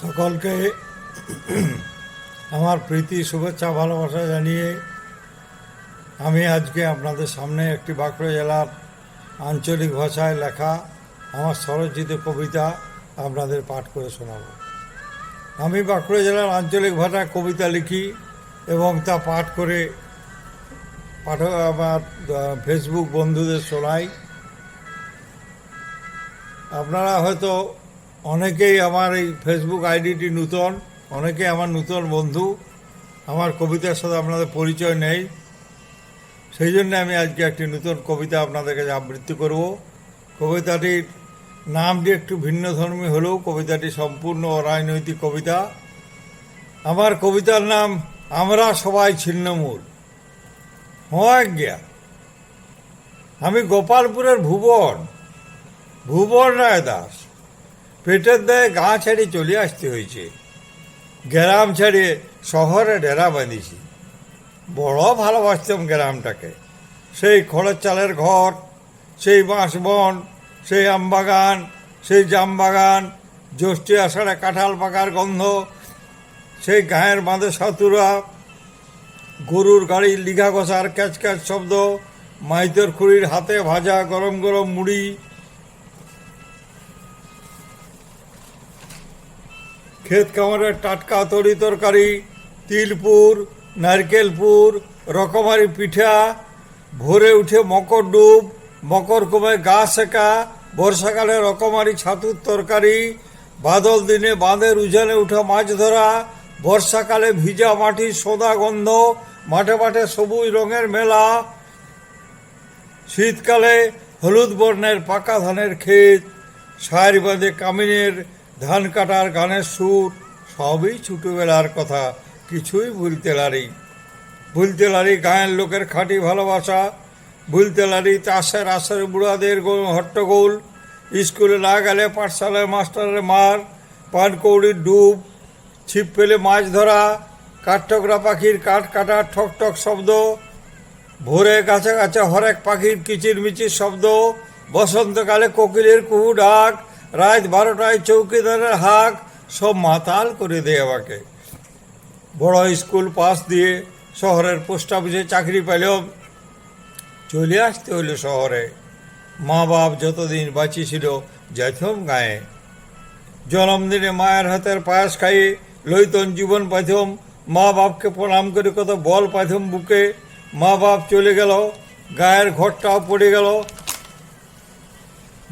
সকলকে আমার প্রীতি, শুভেচ্ছা, ভালোবাসা জানিয়ে আমি আজকে আপনাদের সামনে একটি বাঁকুড়া জেলার আঞ্চলিক ভাষায় লেখা আমার স্বরচিত কবিতা আপনাদের পাঠ করে শোনাব। আমি বাঁকুড়া জেলার আঞ্চলিক ভাষায় কবিতা লিখি এবং তা পাঠ করে পাঠক আমার ফেসবুক বন্ধুদের শোনাই। আপনারা হয়তো অনেকেই আমার এই ফেসবুক আইডিটি নূতন, অনেকেই আমার নূতন বন্ধু, আমার কবিতার সাথে আপনাদের পরিচয় নেই। সেই জন্য আমি আজকে একটি নতুন কবিতা আপনাদের কাছে আবৃত্তি করব। কবিতাটির নামটি একটু ভিন্ন ধর্মী হলেও কবিতাটি সম্পূর্ণ অরাজনৈতিক কবিতা। আমার কবিতার নাম, আমরা সবাই ছিন্নমূল। হ্যাঁ আমি গোপালপুরের ভুবন ভুবন রায় দাস পেটের দায়ে গা ছেড়ে চলে আসতে হয়েছে। গ্রাম ছেড়ে শহরে ডেরা বাঁধিছি। বড় ভালোবাসতাম গ্রামটাকে। সেই খড়ের চালের ঘর, সেই বাঁশ বন সেই আমবাগান সেই জামবাগান জ্যৈষ্ঠী আষাঢ়ে কাঁঠাল পাকার গন্ধ, সেই গায়ের বাঁধে সাতুরা, গরুর গাড়ির লিঘা ঘষার ক্যাচ ক্যাচ শব্দ, মাইতর খুঁড়ির হাতে ভাজা গরম গরম মুড়ি ক্ষেত খামারের টাটকা তরি তরকারি, তিলপুর, নারকেলপুর, রকমারি পিঠা, ভোরে উঠে মকর ডুব, মকর কমে গা সেকা বর্ষাকালে রকমারি ছাতুর তরকারি, বাদল দিনে বাঁধের উজানে উঠা মাছ ধরা, বর্ষাকালে ভিজা মাটির সোদা গন্ধ, মাঠে মাঠে সবুজ রঙের মেলা, শীতকালে হলুদ বর্ণের পাকা ধানের ক্ষেত, সারি বাঁধে কামিনের ধান কাটার গানের সুর সবই ছোটবেলার কথা, কিছুই ভুলতে লারি। ভুলতে লারি গায়ের লোকের খাঁটি ভালোবাসা, ভুলতে লারি চাষের আশের বুড়াদের হট্টগোল। স্কুলে না গেলে পাঠশালায় মাস্টারের মার পানকৌড়ির ডুব, ছিপ ফেলে মাছ ধরা, কাঠঠোকরা পাখির কাঠ কাটার ঠক ঠক শব্দ, ভোরে গাছে গাছে হরেক পাখির কিচির মিচির শব্দ, বসন্তকালে কোকিলের কুহু ডাক রাত বারোটায় চৌকিদারের হাক সব মাতাল করে দেয় আমাকে। বড় স্কুল পাস দিয়ে শহরের পোস্ট অফিসে চাকরি পেলেও চলে আসতে হলো শহরে। মা বাপ যতদিন বাঁচিয়েছিল ছিল যেথম গায়ে। জন্মদিনে মায়ের হাতের পায়েস খাইয়ে লইতন জীবন পাইথম মা বাপকে প্রণাম করে কত বল পাইথম বুকে। মা বাপ চলে গেল, গায়ের ঘরটাও পড়ে গেল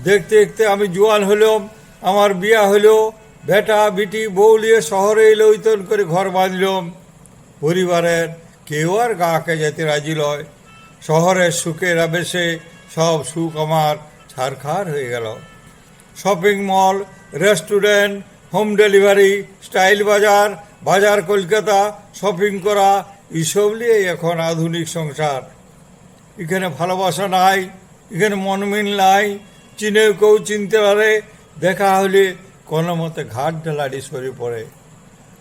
দেখতে দেখতে আমি জোয়ান হলাম আমার বিয়া হলো বেটা, বিটি, বউ নিয়ে শহরে লইতন করে ঘর বাঁধলাম। পরিবারের কেউ আর গাকে যেতে রাজি লয়। শহরের সুখের আবেশে সব সুখ আমার ছারখার হয়ে গেল। Shopping mall, restaurant, home delivery, style bazaar বাজার কলকাতা, শপিং করা, এসব নিয়ে এখন আধুনিক সংসার। এখানে ভালোবাসা নাই, এখানে মনমিল নাই চিনেও কেউ চিনতে পারে, দেখা হলে কোনো মতে ঘাট লাড়ি সরে পড়ে।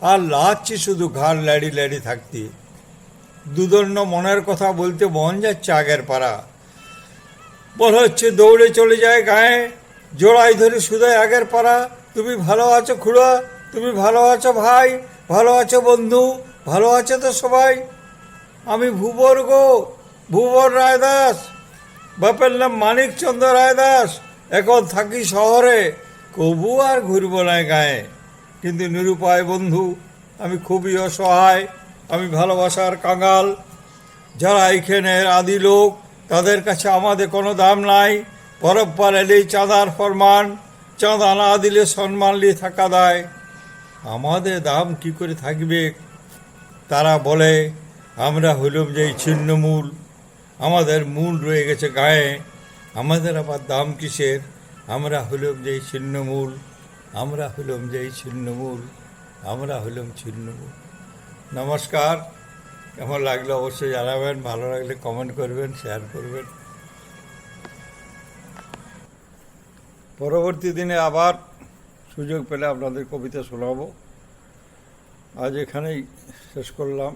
আর লাচ্ছি শুধু ঘাড় লাড়ি লাড়ি থাকতে। দুদণ্ড মনের কথা বলতে মন যাচ্ছে আগের পাড়া। মনে হচ্ছে দৌড়ে চলে যায় গায়ে জোড়াই ধরে শুধু আগের পাড়া। তুমি ভালো আছো খুড়া, তুমি ভালো আছো ভাই, ভালো আছো বন্ধু, ভালো আছে তো সবাই। আমি ভুবর গো ভুবর রায়দাস। বাপের নাম মানিকচন্দ্র রায়দাস। এখন থাকি শহরে। কবু আর ঘুরব না গায়ে। কিন্তু নিরুপায় বন্ধু, আমি খুবই অসহায়, আমি ভালোবাসার কাঙাল। যারা এইখানের আদি লোক, তাদের কাছে আমাদের কোনো দাম নাই। পরব্বার এলেই চাঁদার ফরমান। চাঁদা না দিলে সম্মান নিয়ে থাকা দেয়। আমাদের দাম কি করে থাকবে? তারা বলে, আমরা হইলাম যে ছিন্নমূল। আমাদের মূল রয়ে গেছে গায়ে। আমাদের আবার দাম কিসের? আমরা হইলাম যে এই ছিন্নমূল আমরা হইলাম যে এই ছিন্নমূল আমরা হইলাম ছিন্নমূল নমস্কার। কেমন লাগল অবশ্যই জানাবেন। ভালো লাগলে কমেন্ট করবেন শেয়ার করবেন। পরবর্তী দিনে আবার সুযোগ পেলে আপনাদের কবিতা শোনাবো। আজ এখানেই শেষ করলাম।